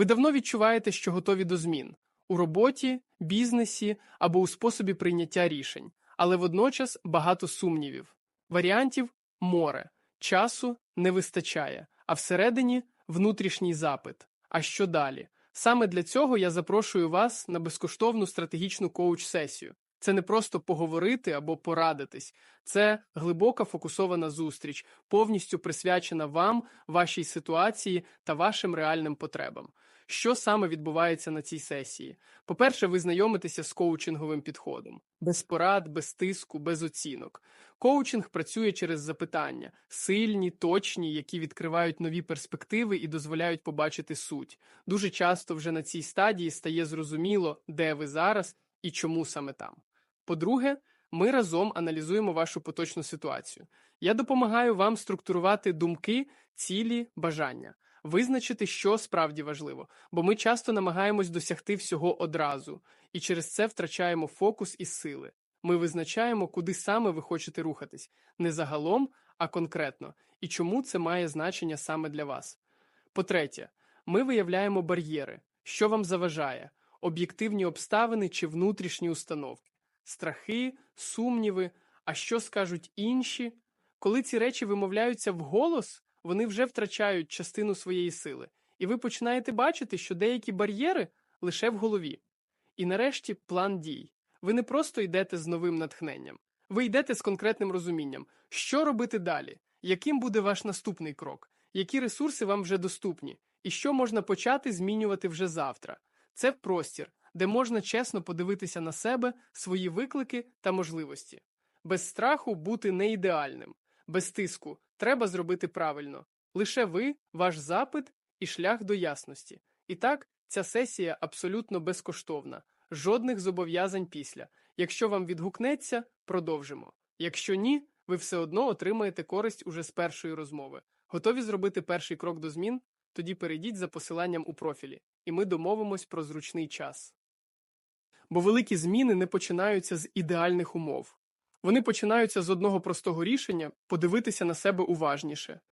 Ви давно відчуваєте, що готові до змін у роботі, бізнесі або у способі прийняття рішень, але водночас багато сумнівів. Варіантів море, часу не вистачає, а всередині внутрішній запит. А що далі? Саме для цього я запрошую вас на безкоштовну стратегічну коуч-сесію. Це не просто поговорити або порадитись, це глибока фокусована зустріч, повністю присвячена вам, вашій ситуації та вашим реальним потребам. Що саме відбувається на цій сесії? По-перше, ви знайомитеся з коучинговим підходом, без порад, без тиску, без оцінок. Коучинг працює через запитання, сильні, точні, які відкривають нові перспективи і дозволяють побачити суть. Дуже часто вже на цій стадії стає зрозуміло, де ви зараз і чому саме там. По-друге, ми разом аналізуємо вашу поточну ситуацію. Я допомагаю вам структурувати думки, цілі, бажання, визначити, що справді важливо, бо ми часто намагаємось досягти всього одразу, і через це втрачаємо фокус і сили. Ми визначаємо, куди саме ви хочете рухатись, не загалом, а конкретно, і чому це має значення саме для вас. По-третє, ми виявляємо бар'єри, що вам заважає, об'єктивні обставини чи внутрішні установки, страхи, сумніви, а що скажуть інші. Коли ці речі вимовляються вголос, вони вже втрачають частину своєї сили, і ви починаєте бачити, що деякі бар'єри лише в голові. І нарешті план дій. Ви не просто йдете з новим натхненням, ви йдете з конкретним розумінням, що робити далі, яким буде ваш наступний крок, які ресурси вам вже доступні, і що можна почати змінювати вже завтра. Це простір, де можна чесно подивитися на себе, свої виклики та можливості. Без страху бути не ідеальним, без тиску треба зробити правильно. Лише ви, ваш запит і шлях до ясності. І так, ця сесія абсолютно безкоштовна, жодних зобов'язань після. Якщо вам відгукнеться, продовжимо. Якщо ні, ви все одно отримаєте користь уже з першої розмови. Готові зробити перший крок до змін? Тоді перейдіть за посиланням у профілі, і ми домовимось про зручний час. Бо великі зміни не починаються з ідеальних умов. Вони починаються з одного простого рішення подивитися на себе уважніше,